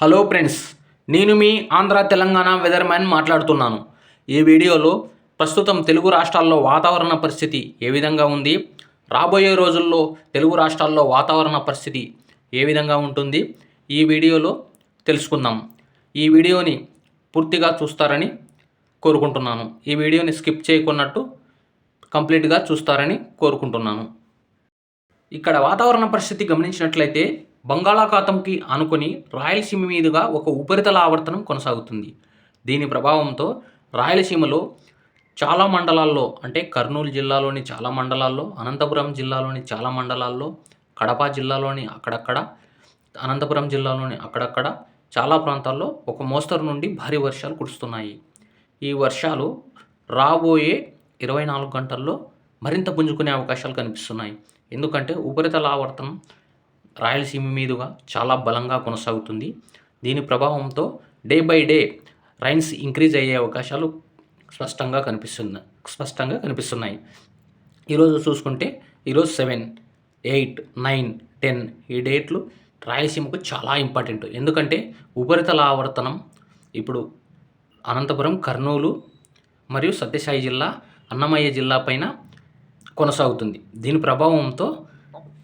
Hello friends నేను మీ Andhra Telangana weather man మాట్లాడుతున్నాను. ఈ వీడియోలో ప్రస్తుతం తెలుగు రాష్ట్రాల్లో వాతావరణ పరిస్థితి ఏ విధంగా ఉంది? రాబోయే రోజుల్లో తెలుగు రాష్ట్రాల్లో వాతావరణ పరిస్థితి ఏ విధంగా ఉంటుంది? ఈ వీడియోలో తెలుసుకుందాం. ఈ వీడియోని పూర్తిగా చూస్తారని కోరుకుంటున్నాను. ఈ వీడియోని స్కిప్ చేయకున్నట్టు కంప్లీట్గా చూస్తారని కోరుకుంటున్నాను. ఇక్కడ వాతావరణ పరిస్థితి గమనించినట్లయితే బంగాళాఖాతంకి ఆనుకొని రాయలసీమ మీదుగా ఒక ఉపరితల ఆవర్తనం కొనసాగుతుంది. దీని ప్రభావంతో రాయలసీమలో చాలా మండలాల్లో అంటే కర్నూలు జిల్లాలోని చాలా మండలాల్లో అనంతపురం జిల్లాలోని చాలా మండలాల్లో కడప జిల్లాలోని అక్కడక్కడ అనంతపురం జిల్లాలోని అక్కడక్కడ చాలా ప్రాంతాల్లో ఒక మోస్తరు నుండి భారీ వర్షాలు కురుస్తున్నాయి. ఈ వర్షాలు రాబోయే ఇరవై నాలుగు గంటల్లో మరింత పుంజుకునే అవకాశాలు కనిపిస్తున్నాయి. ఎందుకంటే ఉపరితల ఆవర్తనం రాయలసీమ మీదుగా చాలా బలంగా కొనసాగుతుంది. దీని ప్రభావంతో day by day rains increase అయ్యే అవకాశాలు స్పష్టంగా కనిపిస్తున్నాయి స్పష్టంగా కనిపిస్తున్నాయి. ఈరోజు చూసుకుంటే ఈరోజు సెవెన్ ఎయిట్ నైన్ టెన్ ఈ డేట్లు రాయలసీమకు చాలా ఇంపార్టెంట్. ఎందుకంటే ఉపరితల ఆవర్తనం ఇప్పుడు అనంతపురం కర్నూలు మరియు సత్యసాయి జిల్లా అన్నమయ్య జిల్లా పైన కొనసాగుతుంది. దీని ప్రభావంతో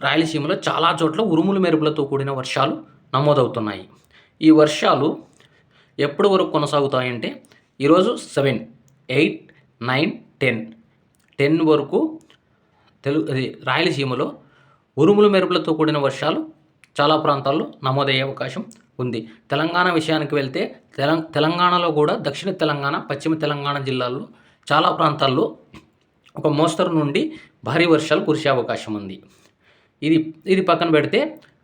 రాయలసీమలో చాలా చోట్ల ఉరుములు మెరుపులతో కూడిన వర్షాలు నమోదవుతున్నాయి. ఈ వర్షాలు ఎప్పటి వరకు కొనసాగుతాయంటే ఈరోజు seven eight nine ten. Ten వరకు తెలుగు అది రాయలసీమలో ఉరుములు మెరుపులతో కూడిన వర్షాలు చాలా ప్రాంతాల్లో నమోదయ్యే అవకాశం ఉంది. తెలంగాణ విషయానికి వెళ్తే తెలం తెలంగాణలో కూడా దక్షిణ తెలంగాణ పశ్చిమ తెలంగాణ జిల్లాల్లో చాలా ప్రాంతాల్లో ఒక మోస్తరు నుండి భారీ వర్షాలు కురిసే అవకాశం ఉంది. ఇది ఇది పక్కన పెడితే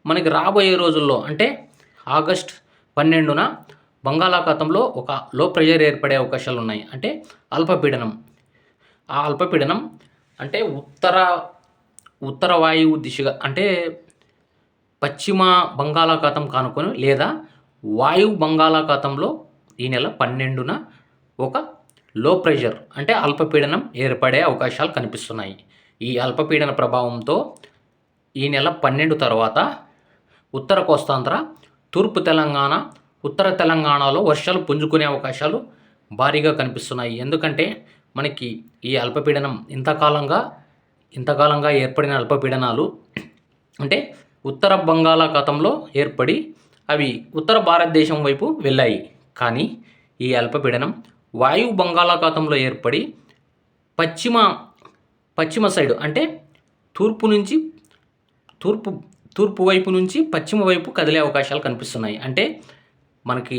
మనకి రాబోయే రోజుల్లో అంటే ఆగస్ట్ పన్నెండున బంగాళాఖాతంలో ఒక లో ప్రెషర్ ఏర్పడే అవకాశాలు ఉన్నాయి. అంటే అల్పపీడనం. ఆ అల్పపీడనం అంటే ఉత్తర ఉత్తర వాయువు దిశగా అంటే పశ్చిమ బంగాళాఖాతం కానుకొని లేదా వాయువు బంగాళాఖాతంలో ఈ నెల పన్నెండున ఒక లో ప్రెషర్ అంటే అల్పపీడనం ఏర్పడే అవకాశాలు కనిపిస్తున్నాయి. ఈ అల్పపీడన ప్రభావంతో ఈ నెల పన్నెండు తర్వాత ఉత్తర కోస్తాంధ్ర తూర్పు తెలంగాణ ఉత్తర తెలంగాణలో వర్షాలు పుంజుకునే అవకాశాలు భారీగా కనిపిస్తున్నాయి. ఎందుకంటే మనకి ఈ అల్పపీడనం ఇంతకాలంగా ఇంతకాలంగా ఏర్పడిన అల్పపీడనాలు అంటే ఉత్తర బంగాళాఖాతంలో ఏర్పడి అవి ఉత్తర భారతదేశం వైపు వెళ్ళాయి. కానీ ఈ అల్పపీడనం వాయువు బంగాళాఖాతంలో ఏర్పడి పశ్చిమ పశ్చిమ సైడ్ అంటే తూర్పు నుంచి తూర్పు తూర్పు వైపు నుంచి పశ్చిమ వైపు కదిలే అవకాశాలు కనిపిస్తున్నాయి. అంటే మనకి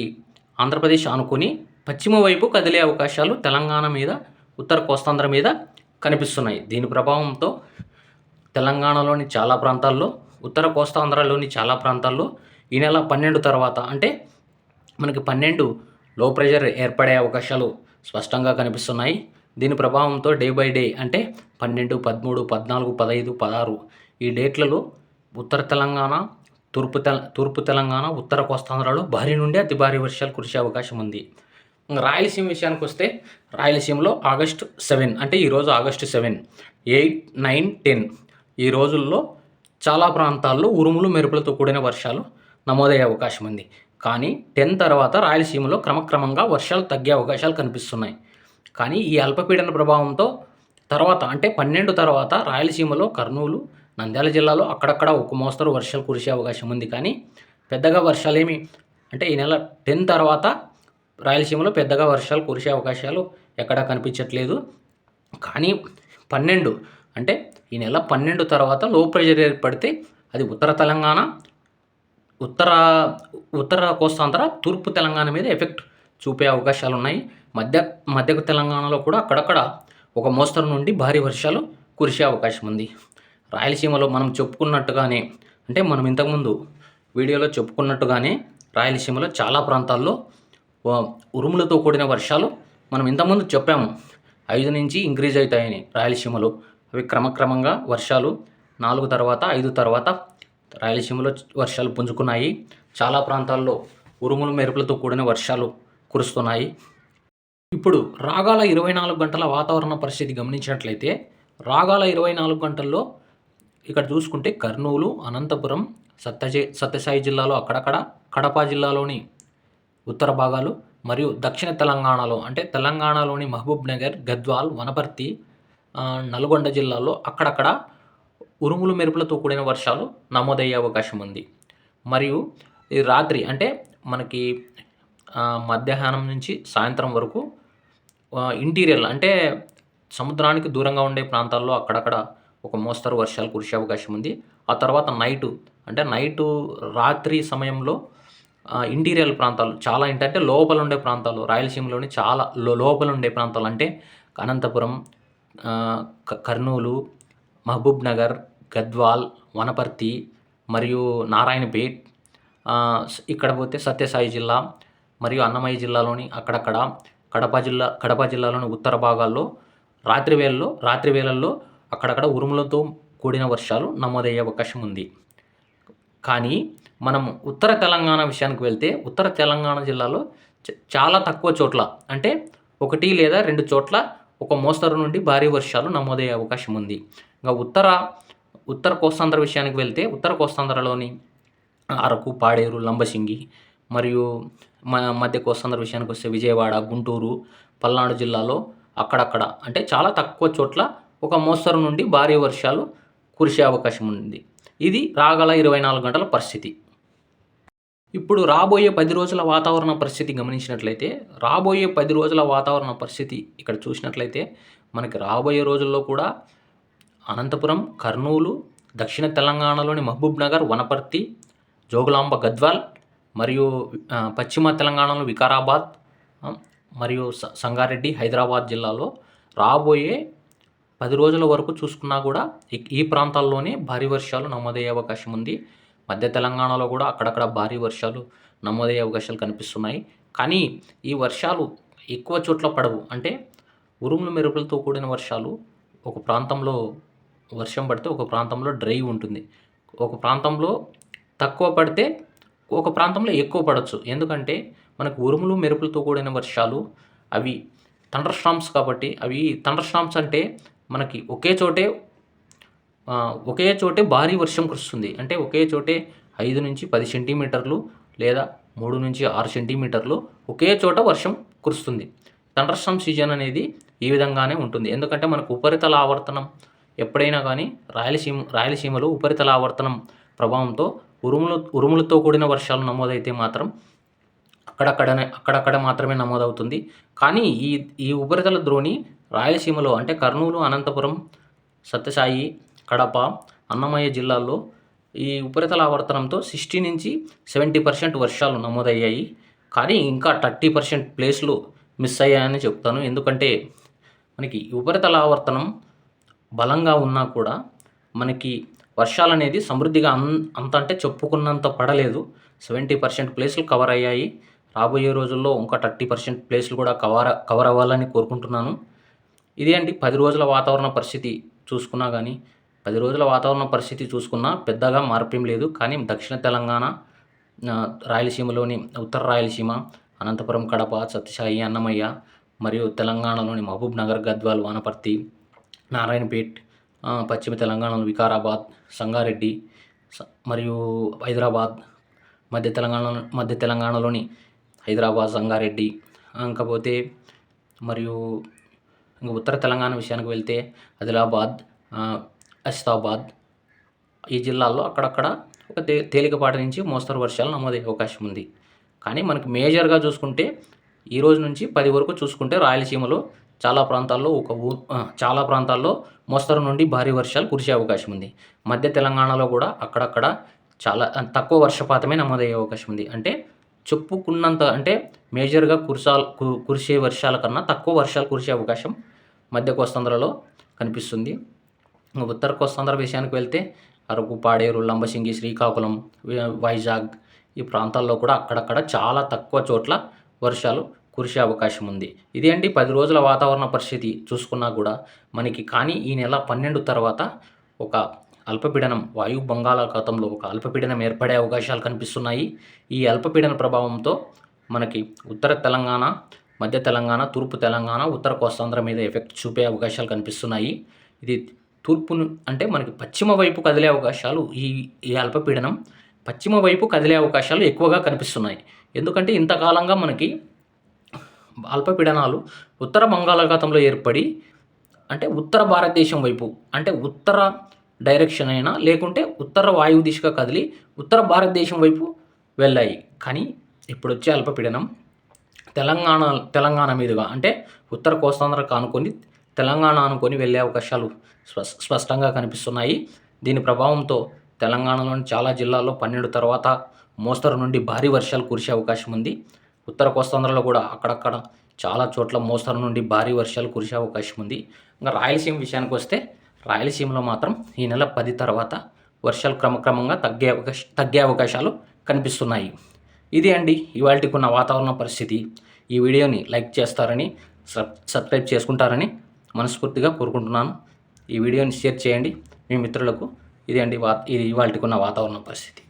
ఆంధ్రప్రదేశ్ ఆనుకొని పశ్చిమ వైపు కదిలే అవకాశాలు తెలంగాణ మీద ఉత్తర కోస్తాంధ్ర మీద కనిపిస్తున్నాయి. దీని ప్రభావంతో తెలంగాణలోని చాలా ప్రాంతాల్లో ఉత్తర కోస్తాంధ్రలోని చాలా ప్రాంతాల్లో ఈ నెల పన్నెండు తర్వాత అంటే మనకి పన్నెండు లో ప్రెషర్ ఏర్పడే అవకాశాలు స్పష్టంగా కనిపిస్తున్నాయి. దీని ప్రభావంతో డే బై డే అంటే పన్నెండు పదమూడు పద్నాలుగు పదహైదు పదహారు ఈ డేట్లలో ఉత్తర తెలంగాణ తూర్పు తెల తూర్పు తెలంగాణ ఉత్తర కోస్తాంధ్రలో భారీ నుండి అతి భారీ వర్షాలు కురిసే అవకాశం ఉంది. రాయలసీమ విషయానికి వస్తే రాయలసీమలో ఆగస్టు సెవెన్ అంటే ఈరోజు August seven eight nine ten ఈ రోజుల్లో చాలా ప్రాంతాల్లో ఉరుములు మెరుపులతో కూడిన వర్షాలు నమోదయ్యే అవకాశం ఉంది. కానీ టెన్ తర్వాత రాయలసీమలో క్రమక్రమంగా వర్షాలు తగ్గే అవకాశాలు కనిపిస్తున్నాయి. కానీ ఈ అల్పపీడన ప్రభావంతో తర్వాత అంటే పన్నెండు తర్వాత రాయలసీమలో కర్నూలు నంద్యాల జిల్లాలో అక్కడక్కడ ఒక మోస్తరు వర్షాలు కురిసే అవకాశం ఉంది. కానీ పెద్దగా వర్షాలేమి అంటే ఈ నెల టెన్ తర్వాత రాయలసీమలో పెద్దగా వర్షాలు కురిసే అవకాశాలు ఎక్కడా కనిపించట్లేదు. కానీ పన్నెండు అంటే ఈ నెల పన్నెండు తర్వాత లో ప్రెషర్ ఏర్పడితే అది ఉత్తర తెలంగాణ ఉత్తర ఉత్తర కోస్తాంధ్ర తూర్పు తెలంగాణ మీద ఎఫెక్ట్ చూపే అవకాశాలు ఉన్నాయి. మధ్య మధ్య తెలంగాణలో కూడా అక్కడక్కడ ఒక మోస్తరు నుండి భారీ వర్షాలు కురిసే అవకాశం ఉంది. రాయలసీమలో మనం చెప్పుకున్నట్టుగానే అంటే మనం ఇంతకుముందు వీడియోలో చెప్పుకున్నట్టుగానే రాయలసీమలో చాలా ప్రాంతాల్లో ఉరుములతో కూడిన వర్షాలు మనం ఇంతకుముందు చెప్పాము. ఐదు నుంచి ఇంక్రీజ్ అవుతాయని రాయలసీమలో. అవి క్రమక్రమంగా వర్షాలు నాలుగు తర్వాత ఐదు తర్వాత రాయలసీమలో వర్షాలు పుంజుకున్నాయి. చాలా ప్రాంతాల్లో ఉరుములు మెరుపులతో కూడిన వర్షాలు కురుస్తున్నాయి. ఇప్పుడు రాగాల ఇరవై నాలుగు గంటల వాతావరణ పరిస్థితి గమనించినట్లయితే రాగాల ఇరవై నాలుగు గంటల్లో ఇక్కడ చూసుకుంటే కర్నూలు అనంతపురం సత్యజే సత్యసాయి జిల్లాలో అక్కడక్కడ కడప జిల్లాలోని ఉత్తర భాగాలు మరియు దక్షిణ తెలంగాణలో అంటే తెలంగాణలోని మహబూబ్ నగర్ గద్వాల్ వనపర్తి నల్గొండ జిల్లాలో అక్కడక్కడ ఉరుములు మెరుపులతో కూడిన వర్షాలు నమోదయ్యే అవకాశం ఉంది. మరియు ఈ రాత్రి అంటే మనకి మధ్యాహ్నం నుంచి సాయంత్రం వరకు ఇంటీరియర్ అంటే సముద్రానికి దూరంగా ఉండే ప్రాంతాల్లో అక్కడక్కడ ఒక మోస్తరు వర్షాలు కురిసే అవకాశం ఉంది. ఆ తర్వాత నైటు అంటే నైటు రాత్రి సమయంలో ఇంటీరియల్ ప్రాంతాలు చాలా ఏంటంటే లోపల ఉండే ప్రాంతాలు రాయలసీమలోని చాలా లోపల ఉండే ప్రాంతాలు అంటే అనంతపురం క- కర్నూలు మహబూబ్ నగర్ గద్వాల్ వనపర్తి మరియు నారాయణపేట్ ఇక్కడ పోతే సత్యసాయి జిల్లా మరియు అన్నమయ్య జిల్లాలోని అక్కడక్కడ కడప జిల్లా కడప జిల్లాలోని ఉత్తర భాగాల్లో రాత్రి వేళల్లో రాత్రి వేళల్లో అక్కడక్కడ ఉరుములతో కూడిన వర్షాలు నమోదయ్యే అవకాశం ఉంది. కానీ మనం ఉత్తర తెలంగాణ విషయానికి వెళ్తే ఉత్తర తెలంగాణ జిల్లాలో చ- చాలా తక్కువ చోట్ల అంటే ఒకటి లేదా రెండు చోట్ల ఒక మోస్తరు నుండి భారీ వర్షాలు నమోదయ్యే అవకాశం ఉంది. ఇంకా ఉత్తర ఉత్తర కోస్తాంధ్ర విషయానికి వెళ్తే ఉత్తర కోస్తాంధ్రలోని అరకు పాడేరు లంబసింగి మరియు మ మధ్య కోస్తాంధ్ర విషయానికి వస్తే విజయవాడ గుంటూరు పల్నాడు జిల్లాలో అక్కడక్కడ అంటే చాలా తక్కువ చోట్ల ఒక మోస్తరు నుండి భారీ వర్షాలు కురిసే అవకాశం ఉంది. ఇది రాగల ఇరవై నాలుగు గంటల పరిస్థితి. ఇప్పుడు రాబోయే పది రోజుల వాతావరణ పరిస్థితి గమనించినట్లయితే రాబోయే పది రోజుల వాతావరణ పరిస్థితి ఇక్కడ చూసినట్లయితే మనకి రాబోయే రోజుల్లో కూడా అనంతపురం కర్నూలు దక్షిణ తెలంగాణలోని మహబూబ్ నగర్ వనపర్తి జోగులాంబ గద్వాల్ మరియు పశ్చిమ తెలంగాణలో వికారాబాద్ మరియు సంగారెడ్డి హైదరాబాద్ జిల్లాలో రాబోయే పది రోజుల వరకు చూసుకున్నా కూడా ఈ- ప్రాంతాల్లోనే భారీ వర్షాలు నమోదయ్యే అవకాశం ఉంది. మధ్య తెలంగాణలో కూడా అక్కడక్కడ భారీ వర్షాలు నమోదయ్యే అవకాశాలు కనిపిస్తున్నాయి. కానీ ఈ వర్షాలు ఎక్కువ చోట్ల పడవు. అంటే ఉరుములు మెరుపులతో కూడిన వర్షాలు ఒక ప్రాంతంలో వర్షం పడితే ఒక ప్రాంతంలో డ్రై ఉంటుంది. ఒక ప్రాంతంలో తక్కువ పడితే ఒక ప్రాంతంలో ఎక్కువ పడవచ్చు ఎందుకంటే మనకు ఉరుములు మెరుపులతో కూడిన వర్షాలు అవి థండర్ స్టామ్స్ కాబట్టి అవి థండర్ స్టామ్స్ అంటే మనకి ఒకే చోటే ఒకే చోటే భారీ వర్షం కురుస్తుంది. అంటే ఒకే చోటే ఐదు నుంచి పది సెంటీమీటర్లు లేదా మూడు నుంచి ఆరు సెంటీమీటర్లు ఒకే చోట వర్షం కురుస్తుంది. థండర్స్టామ్ సీజన్ అనేది ఈ విధంగానే ఉంటుంది. ఎందుకంటే మనకు ఉపరితల ఆవర్తనం ఎప్పుడైనా కానీ రాయలసీమ రాయలసీమలో ఉపరితల ఆవర్తనం ప్రభావంతో ఉరుములు ఉరుములతో కూడిన వర్షాలు నమోదైతే మాత్రం అక్కడక్కడనే అక్కడక్కడ మాత్రమే నమోదవుతుంది. కానీ ఈ ఈ ఉపరితల ద్రోణి రాయలసీమలో అంటే కర్నూలు అనంతపురం సత్యసాయి కడప అన్నమయ్య జిల్లాల్లో ఈ ఉపరితల ఆవర్తనంతో సిక్స్టీ నుంచి సెవెంటీ పర్సెంట్ వర్షాలు నమోదయ్యాయి. కానీ ఇంకా థర్టీ పర్సెంట్ ప్లేస్లు మిస్ అయ్యాయని చెప్తాను. ఎందుకంటే మనకి ఉపరితల ఆవర్తనం బలంగా ఉన్నా కూడా మనకి వర్షాలు అనేది సమృద్ధిగా అన్ అంత అంటే చెప్పుకున్నంత పడలేదు. సెవెంటీ పర్సెంట్ ప్లేస్లు కవర్ అయ్యాయి. రాబోయే రోజుల్లో ఇంకా థర్టీ పర్సెంట్ ప్లేస్లు కూడా కవర్ కవర్ అవ్వాలని కోరుకుంటున్నాను. ఇదే అండి పది రోజుల వాతావరణ పరిస్థితి చూసుకున్నా కానీ పది రోజుల వాతావరణ పరిస్థితి చూసుకున్నా పెద్దగా మార్పేం లేదు. కానీ దక్షిణ తెలంగాణ రాయలసీమలోని ఉత్తర రాయలసీమ అనంతపురం కడప సత్యసాయి అన్నమయ్య మరియు తెలంగాణలోని మహబూబ్ నగర్ గద్వాల్ వనపర్తి నారాయణపేట్ పశ్చిమ తెలంగాణలో వికారాబాద్ సంగారెడ్డి మరియు హైదరాబాద్ మధ్య తెలంగాణ మధ్య తెలంగాణలోని హైదరాబాద్ సంగారెడ్డి ఇంకపోతే మరియు ఇంకా ఉత్తర తెలంగాణ విషయానికి వెళ్తే ఆదిలాబాద్ ఆ, ఈ జిల్లాల్లో అక్కడక్కడ ఒక తే తేలికపాటి నుంచి మోస్తరు వర్షాలు నమోదయ్యే అవకాశం ఉంది. కానీ మనకి మేజర్గా చూసుకుంటే ఈ రోజు నుంచి పది వరకు చూసుకుంటే రాయలసీమలో చాలా ప్రాంతాల్లో ఒక ఊ చాలా ప్రాంతాల్లో మోస్తరు నుండి భారీ వర్షాలు కురిసే అవకాశం ఉంది. మధ్య తెలంగాణలో కూడా అక్కడక్కడ చాలా తక్కువ వర్షపాతమే నమోదయ్యే అవకాశం ఉంది. అంటే చెప్పుకున్నంత అంటే మేజర్గా కురిసాలు కు- కురిసే వర్షాల కన్నా తక్కువ వర్షాలు కురిసే అవకాశం మధ్య కోస్తాంధ్రలో కనిపిస్తుంది. ఉత్తర కోస్తాంధ్ర విషయానికి వెళ్తే అరకు పాడేరు లంబసింగి శ్రీకాకుళం వైజాగ్ ఈ ప్రాంతాల్లో కూడా అక్కడక్కడ చాలా తక్కువ చోట్ల వర్షాలు కురిసే అవకాశం ఉంది. ఇది అండి పది రోజుల వాతావరణ పరిస్థితి చూసుకున్నా కూడా మనకి కానీ ఈ నెల పన్నెండు తర్వాత ఒక అల్పపీడనం వాయు బంగాళాఖాతంలో ఒక అల్పపీడనం ఏర్పడే అవకాశాలు కనిపిస్తున్నాయి. ఈ అల్పపీడన ప్రభావంతో మనకి ఉత్తర తెలంగాణ మధ్య తెలంగాణ తూర్పు తెలంగాణ ఉత్తర కోస్తాంధ్ర మీద ఎఫెక్ట్ చూపే అవకాశాలు కనిపిస్తున్నాయి. ఇది తూర్పును అంటే మనకి పశ్చిమ వైపు కదిలే అవకాశాలు ఈ ఈ అల్పపీడనం పశ్చిమ వైపు కదిలే అవకాశాలు ఎక్కువగా కనిపిస్తున్నాయి. ఎందుకంటే ఇంతకాలంగా మనకి అల్పపీడనాలు ఉత్తర బంగాళాఖాతంలో ఏర్పడి అంటే ఉత్తర భారతదేశం వైపు అంటే ఉత్తర డైరెక్షన్ అయినా లేకుంటే ఉత్తర వాయువు దిశగా కదిలి ఉత్తర భారతదేశం వైపు వెళ్ళాయి. కానీ ఇప్పుడు వచ్చే అల్పపీడనం తెలంగాణ తెలంగాణ మీదుగా అంటే ఉత్తర కోస్తాంధ్రకు ఆనుకొని తెలంగాణ అనుకొని వెళ్ళే అవకాశాలు స్పష్టంగా కనిపిస్తున్నాయి. దీని ప్రభావంతో తెలంగాణలోని చాలా జిల్లాల్లో పన్నెండు తర్వాత మోస్తరు నుండి భారీ వర్షాలు కురిసే అవకాశం ఉంది. ఉత్తర కోస్తాంధ్రలో కూడా అక్కడక్కడ చాలా చోట్ల మోస్తరు నుండి భారీ వర్షాలు కురిసే అవకాశం ఉంది. ఇంకా రాయలసీమ విషయానికి వస్తే రాయలసీమలో మాత్రం ఈ నెల పది తర్వాత వర్షాలు క్రమక్రమంగా తగ్గే అవకాశ తగ్గే అవకాశాలు కనిపిస్తున్నాయి. ఇది అండి ఇవాళకి ఉన్న వాతావరణ పరిస్థితి. ఈ వీడియోని లైక్ చేస్తారని సబ్స్క్రైబ్ చేసుకుంటారని మనస్ఫూర్తిగా కోరుకుంటున్నాను. ఈ వీడియోని షేర్ చేయండి. మీ మిత్రులకు ఇది అండి వా ఇది ఇవాళకి ఉన్న వాతావరణ పరిస్థితి.